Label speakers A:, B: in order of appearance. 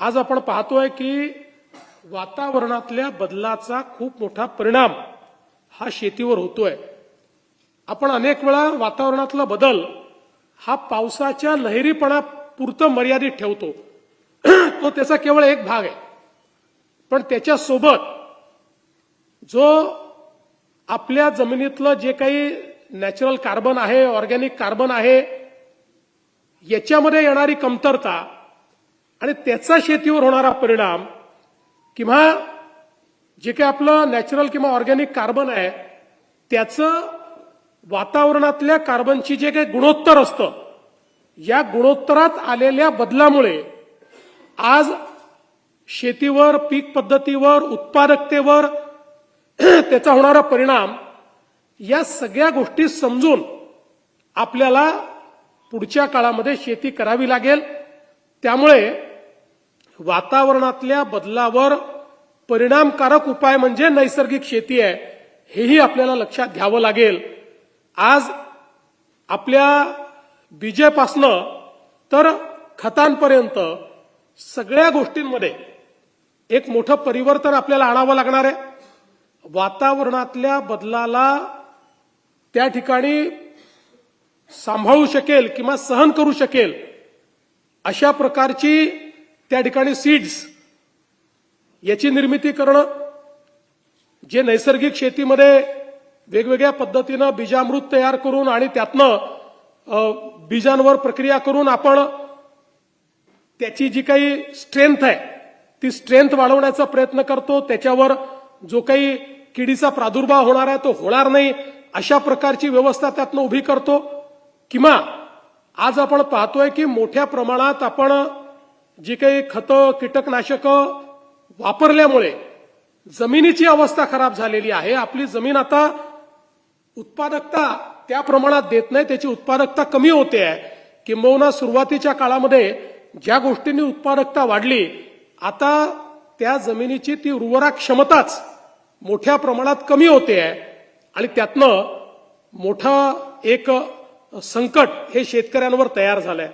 A: आज आपण पाहतोय की वातावरणातल्या बदलाचा खूप मोठा परिणाम हा शेतीवर होतोय. आपण अनेक वेळा वातावरणातला बदल हा पावसाच्या लहरीपणा पुरतं मर्यादित ठेवतो. तो त्याचा केवळ एक भाग आहे. पण त्याच्यासोबत जो आपल्या जमिनीतलं जे काही नॅचरल कार्बन आहे ऑर्गॅनिक कार्बन आहे याच्यामध्ये येणारी कमतरता आणि त्याचा शेतीवर होणारा परिणाम किंवा जे काही आपलं नॅचरल किंवा ऑर्गॅनिक कार्बन आहे त्याचं वातावरणातल्या कार्बनची जे काही गुणोत्तर असतं या गुणोत्तरात आलेल्या बदलामुळे आज शेतीवर पीक पद्धतीवर उत्पादकतेवर त्याचा होणारा परिणाम या सगळ्या गोष्टी समजून आपल्याला पुढच्या काळामध्ये शेती करावी लागेल. त्यामुळे वातावरणातल्या बदलावर परिणामकारक उपाय म्हणजे नैसर्गिक शेती आहे हेही आपल्याला लक्षात घ्यावं लागेल. आज आपल्या बीजेपासनं तर खतांपर्यंत सगळ्या गोष्टींमध्ये एक मोठं परिवर्तन आपल्याला आणावं लागणार आहे. वातावरणातल्या बदलाला त्या ठिकाणी सांभाळू शकेल किंवा सहन करू शकेल अशा प्रकारची त्या ठिकाणी सीड्स याची निर्मिती करणं जे नैसर्गिक शेतीमध्ये वेगवेगळ्या पद्धतीनं बीजामृत तयार करून आणि त्यातनं बीजांवर प्रक्रिया करून आपण त्याची जी काही स्ट्रेंथ आहे ती स्ट्रेंथ वाढवण्याचा प्रयत्न करतो. त्याच्यावर जो काही किडीचा प्रादुर्भाव होणार आहे तो होणार नाही अशा प्रकारची व्यवस्था त्यातनं उभी करतो. किंवा आज आपण पाहतोय की मोठ्या प्रमाणात आपण जी काही खतं कीटकनाशकं वापरल्यामुळे जमिनीची अवस्था खराब झालेली आहे. आपली जमीन आता उत्पादकता त्या प्रमाणात देत नाही त्याची उत्पादकता कमी होते आहे. किंबहुना सुरुवातीच्या काळामध्ये ज्या गोष्टींनी उत्पादकता वाढली आता त्या जमिनीची ती उर्वरा क्षमताच मोठ्या प्रमाणात कमी होते आहे. आणि त्यातनं मोठं एक संकट हे शेतकऱ्यांवर तयार झालंय.